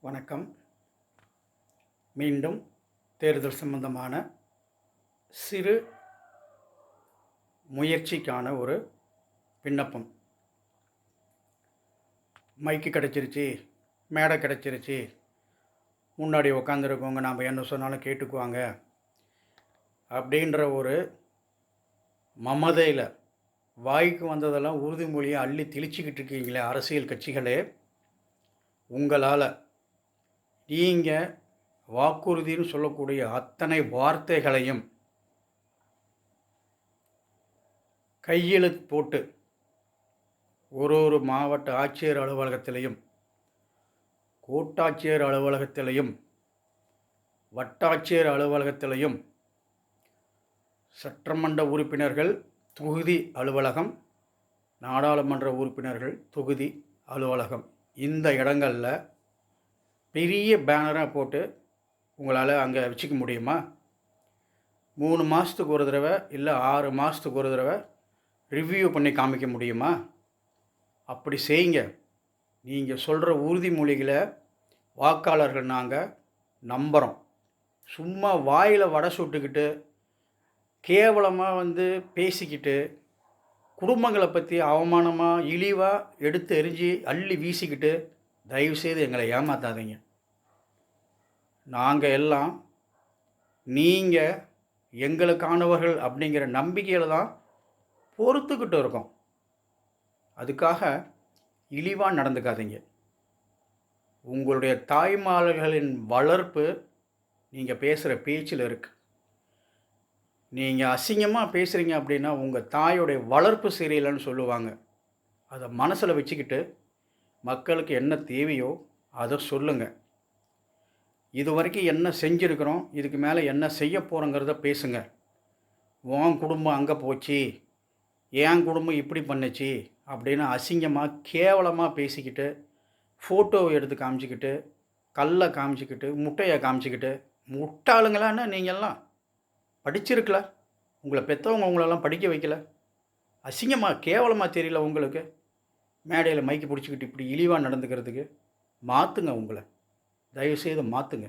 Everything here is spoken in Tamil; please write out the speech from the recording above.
வணக்கம். மீண்டும் தேர்தல் சம்பந்தமான சிறு முயற்சிக்கான ஒரு விண்ணப்பம். மைக்கு கிடச்சிருச்சு மேடை கிடச்சிருச்சு. முன்னாடி உக்காந்துருக்கவங்க நாம் என்ன சொன்னாலும் கேட்டுக்குவாங்க. அப்படின்ற ஒரு மமதையில் வாய்க்கு வந்ததெல்லாம் உறுதிமொழியை அள்ளி தெளிச்சிக்கிட்டு இருக்கீங்களே அரசியல் கட்சிகளே. உங்களால் நீங்கள் வாக்குறுதின்னு சொல்லக்கூடிய அத்தனை வார்த்தைகளையும் கையெழுத்து போட்டு ஒரு ஒரு மாவட்ட ஆட்சியர் அலுவலகத்திலையும் கோட்டாட்சியர் அலுவலகத்திலையும் வட்டாட்சியர் அலுவலகத்திலையும் சட்டமன்ற உறுப்பினர்கள் தொகுதி அலுவலகம் நாடாளுமன்ற உறுப்பினர்கள் தொகுதி அலுவலகம். இந்த இடங்களில் பெரிய பேனராக போட்டு உங்களால் அங்கே வச்சுக்க முடியுமா? மூணு மாதத்துக்கு ஒரு தடவை இல்லை ஆறு மாதத்துக்கு ஒரு தடவை ரிவ்யூ பண்ணி காமிக்க முடியுமா? அப்படி செய்யுங்க. நீங்கள் சொல்கிற உறுதிமொழிகளை வாக்காளர்கள் நாங்கள் நம்புகிறோம் சும்மா வாயில் வடை சுட்டுக்கிட்டு கேவலமாக வந்து பேசிக்கிட்டு குடும்பங்களை பற்றி அவமானமாக இழிவாக எடுத்து எரிஞ்சு அள்ளி வீசிக்கிட்டு தயவுசெய்து எங்களை ஏமாத்தாதீங்க. நாங்கள் எல்லாம் நீங்கள் எங்களுக்கானவர்கள் அப்படிங்கிற நம்பிக்கையில் தான் பொறுத்துக்கிட்டு இருக்கோம். அதுக்காக இழிவாக நடந்துக்காதீங்க. உங்களுடைய தாய்மார்களின் வளர்ப்பு நீங்கள் பேசுகிற பேச்சில் இருக்குது நீங்கள் அசிங்கமாக பேசுகிறீங்க அப்படின்னா உங்கள் தாயோடைய வளர்ப்பு சரியில்லைன்னு சொல்லுவாங்க. அதை மனசில் வச்சுக்கிட்டு மக்களுக்கு என்ன தேவையோ அதை சொல்லுங்கள் இது வரைக்கும் என்ன செஞ்சுருக்கிறோம் இதுக்கு மேலே என்ன செய்ய போகிறோங்கிறத பேசுங்க. உன் குடும்பம் அங்கே போச்சு என் குடும்பம் இப்படி பண்ணுச்சு அப்படின்னு அசிங்கமாக கேவலமாக பேசிக்கிட்டு ஃபோட்டோவை எடுத்து காமிச்சிக்கிட்டு கல்லை காமிச்சிக்கிட்டு முட்டையை காமிச்சிக்கிட்டு முட்டாளுங்களான்னு நீங்கள்லாம் படிச்சிருக்கல. உங்களை பெற்றவங்க உங்களெல்லாம் படிக்க வைக்கல. அசிங்கமாக கேவலமாக தெரியல உங்களுக்கு. மேடையில் மைக்கு பிடிச்சிக்கிட்டு இப்படி இழிவாக நடந்துக்கிறதுக்கு மாற்றுங்க உங்களை. தயவுசெய்து மாற்றுங்க